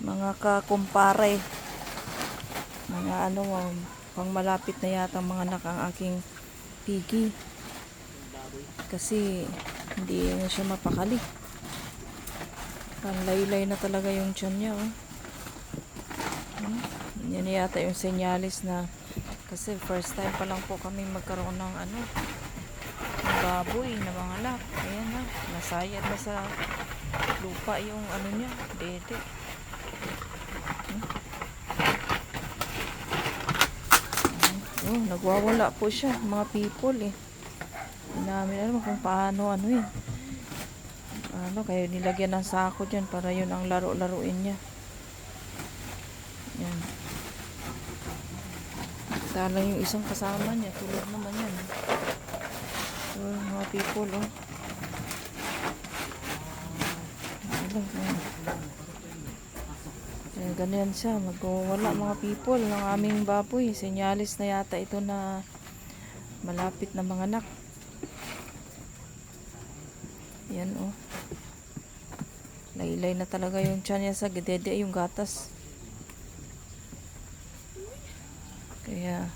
mga kakumpare. Mga ano, um, pang malapit na yata mga anak ang aking pigi. Kasi hindi na siya mapakali. Panlaylay na talaga yung tiyan niya. Oh. Hmm, Yan yata yung senyalis na kasi first time pa lang po kami magkaroon ng ano baboy na mga lak. Ayan na, nasayad na sa lupa yung ano niya, dede. Hmm. Oh, nagwawala po siya, mga people eh. Hindi namin alam kung paano ano eh. Ano, kayo nilagyan ng sako dyan para yun ang laro-laruin niya. Yan. Sana yung isang kasama niya, tulad naman yan. So, mga people, oh. Ano, oh. Ganyan siya, magwawala mga people ng aming baboy. Senyalis na yata ito na malapit na mga anak. Yan, oh. Laylay na talaga yung tiyan niya sa gidede yung gatas. Kaya,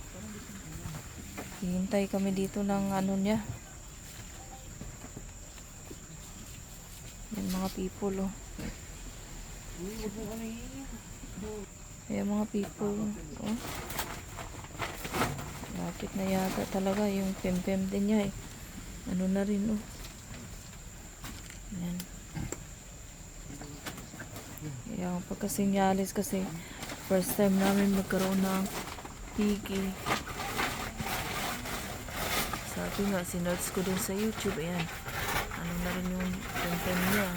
hihintay kami dito ng ano niya. Yan mga people, oh. Ayan mga people, oh. Lapit na yata talaga yung pem-pem din niya, eh. Ano na rin, oh. Yan. Kaya pagkasinyalis kasi first time namin magkaroon ng piggy. Sabi nga, sinerts ko din sa YouTube. Ayan. Ano na rin yung content niya.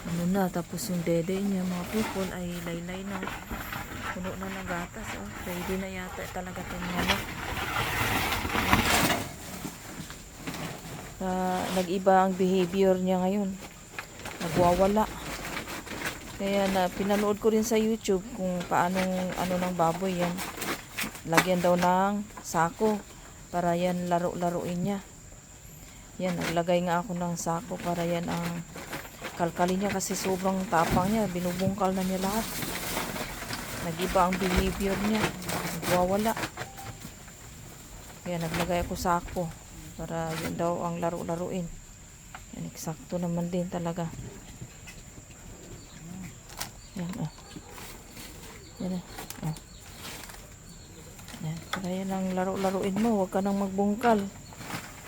Ano na, tapos yung dede niya, mga people, ay laylay na. Puno na ng gatas. Oh. Ready na yata talaga itong ano. Ah, nag-iba ang behavior niya ngayon. Nagwawala. Kaya na pinanood ko rin sa YouTube kung paano ano ng baboy yan. Lagyan daw ng sako para yan laro-laruin niya. Yan, naglagay nga ako ng sako para yan ang kalkalin niya kasi sobrang tapang niya. Binubungkal na niya lahat. Nagiba ang behavior niya. Nagwawala. Kaya naglagay ako sako para yun daw ang laro-laruin. Yan, eksakto naman din talaga. Yan, oh. Yan, oh. Yan, kaya yan ang laro-laruin mo. Huwag ka nang magbungkal.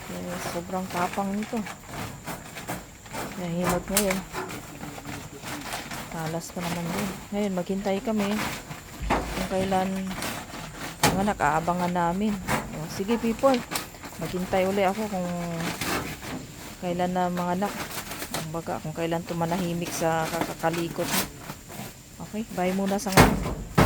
Kaya sobrang tapang nito. Kaya himot ngayon. Talas pa naman din. Ngayon, maghintay kami. Kung kailan ang anak, aabangan namin. O, sige people, maghintay uli ako kung kailan na mga anak. Kumbaga, kung kailan tumanahimik sa kakakalikot. Okay, bye muna sa ngayon.